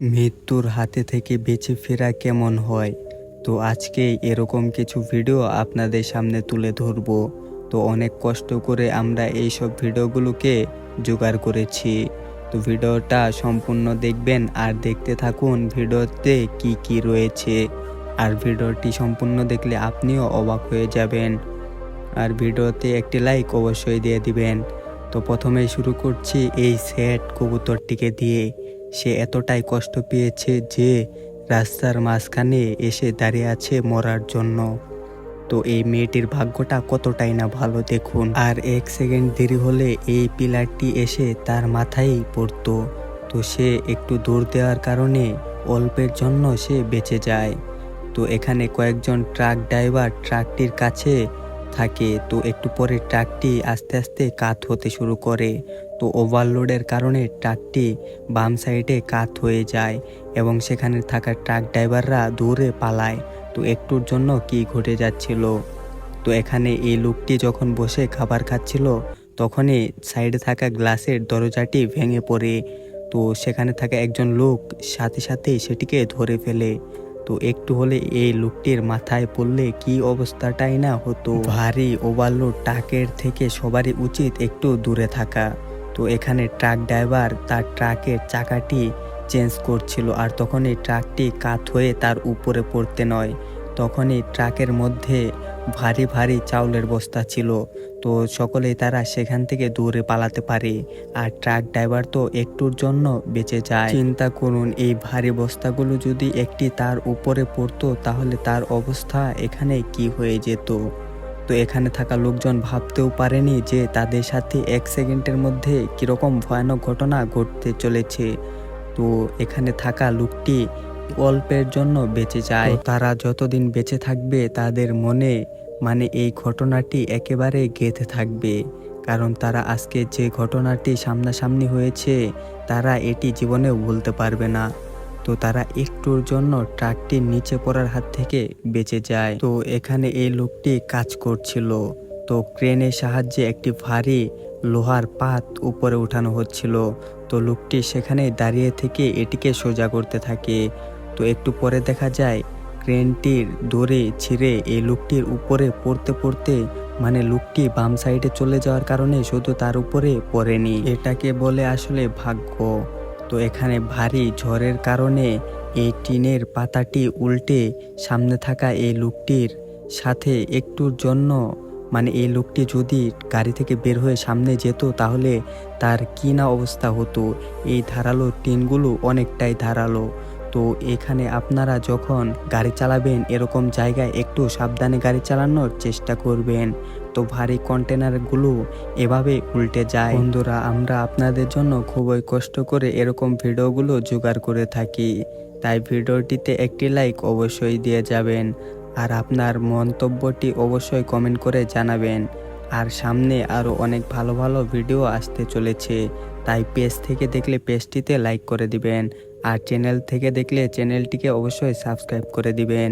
মৃত্যুর হাতে থেকে বেঁচে ফেরা কেমন হয়? তো আজকে এরকম কিছু ভিডিও আপনাদের সামনে তুলে ধরবো। তো অনেক কষ্ট করে আমরা এই সব ভিডিওগুলোকে জোগাড় করেছি। তো ভিডিওটা সম্পূর্ণ দেখবেন আর দেখতে থাকুন ভিডিওতে কি কি রয়েছে। আর ভিডিওটি সম্পূর্ণ দেখলে আপনিও অবাক হয়ে যাবেন। আর ভিডিওতে একটি লাইক অবশ্যই দিয়ে দিবেন। তো প্রথমেই শুরু করছি এই সেট কবুতরটিকে দিয়ে। সে এতটাই কষ্ট পেয়েছে যে রাস্তার মাঝখানে এসে দাঁড়িয়ে আছে মরার জন্য। তো এই মেয়েটির ভাগ্যটা কতটাই না ভালো দেখুন। আর এক সেকেন্ড দেরি হলে এই পিলারটি এসে তার মাথায় পড়তো। তো সে একটু দূর দেওয়ার কারণে অল্পের জন্য সে বেঁচে যায়। তো এখানে কয়েকজন ট্রাক ড্রাইভার ট্রাকটির কাছে থাকে, তো একটু পরে ট্রাকটি আস্তে আস্তে কাত হতে শুরু করে। তো ওভারলোডের কারণে ট্রাকটি বাম সাইডে কাত হয়ে যায় এবং সেখানে থাকা ট্রাক ড্রাইভাররা দূরে পালায়। তো একটুর জন্য কি ঘটে যাচ্ছিল? তো এখানে এই লোকটি যখন বসে খাবার খাচ্ছিল, তখনই সাইডে থাকা গ্লাসের দরজাটি ভেঙে পড়ে। তো সেখানে থাকা একজন লোক সাথে সাথে সেটিকে ধরে ফেলে। তো একটু হলে এই লোকটির মাথায় পড়লে কি অবস্থাটাই না হতো। ভারী ওভারলোড ট্রাকের থেকে সবারই উচিত একটু দূরে থাকা। তো এখানে ট্রাক ড্রাইভার তার ট্রাকের চাকাটি চেঞ্জ করছিল আর তখনই ট্রাকটি কাত হয়ে তার উপরে পড়তে নয়। তখনই ট্রাকের মধ্যে ভারী ভারী চাউলের বস্তা ছিল। তো সকলেই তারা সেখান থেকে দূরে পালাতে পারে। আর ট্রাক ড্রাইভার তো একটুর জন্য বেঁচে যায়। চিন্তা করুন, এই ভারী বস্তাগুলো যদি একটি তার উপরে পড়তো, তাহলে তার অবস্থা এখানে কি হয়ে যেত? তো এখানে থাকা লোকজন ভাবতেও পারেনি যে তাদের সাথে এক সেকেন্ডের মধ্যে কীরকম ভয়ানক ঘটনা ঘটতে চলেছে। তো এখানে থাকা লোকটি অল্পের জন্য বেঁচে যায়। তারা যতদিন বেঁচে থাকবে, তাদের মনে মানে এই ঘটনাটি একেবারে গেঁথে থাকবে। কারণ তারা আজকে যে ঘটনাটি সামনাসামনি হয়েছে, তারা এটি জীবনেও ভুলতে পারবে না। তো তারা একটুর জন্য ট্রাকটির নিচে পড়ার হাত থেকে বেঁচে যায়। তো এখানে এই লোকটি কাজ করছিল। তো ক্রেনের সাহায্যে একটি ভারী লোহার পাত উপরে উঠানো হচ্ছিল। তো লোকটি সেখানে দাঁড়িয়ে থেকে এটিকে সোজা করতে থাকে। তো একটু পরে দেখা যায় ক্রেনটির দড়ি ছিঁড়ে এই লোকটির উপরে পড়তে পড়তে মানে লোকটি বাম সাইডে চলে যাওয়ার কারণে শুধু তার উপরে পড়েনি। এটাকে বলে আসলে ভাগ্য। তো এখানে ভারী ঝড়ের কারণে এই টিনের পাতাটি উল্টে সামনে থাকা এই লোকটির সাথে একটুর জন্য মানে এই লোকটি যদি গাড়ি থেকে বের হয়ে সামনে যেত তাহলে তার কি না অবস্থা হতো? এই ধারালো টিনগুলো অনেকটাই ধারালো। তো এখানে আপনারা যখন গাড়ি চালাবেন, এরকম জায়গায় একটু সাবধানে গাড়ি চালানোর চেষ্টা করবেন। তো ভারী কন্টেনারগুলো এভাবে উল্টে যায়। বন্ধুরা, আমরা আপনাদের জন্য খুবই কষ্ট করে এরকম ভিডিওগুলো জোগাড় করে থাকি। তাই ভিডিওটিতে একটি লাইক অবশ্যই দিয়ে যাবেন। আর আপনার মন্তব্যটি অবশ্যই কমেন্ট করে জানাবেন। আর সামনে আরও অনেক ভালো ভালো ভিডিও আসতে চলেছে। তাই পেজ থেকে দেখলে পেজটিতে লাইক করে দিবেন। আর চ্যানেল থেকে দেখলে চ্যানেলটিকে অবশ্যই সাবস্ক্রাইব করে দিবেন।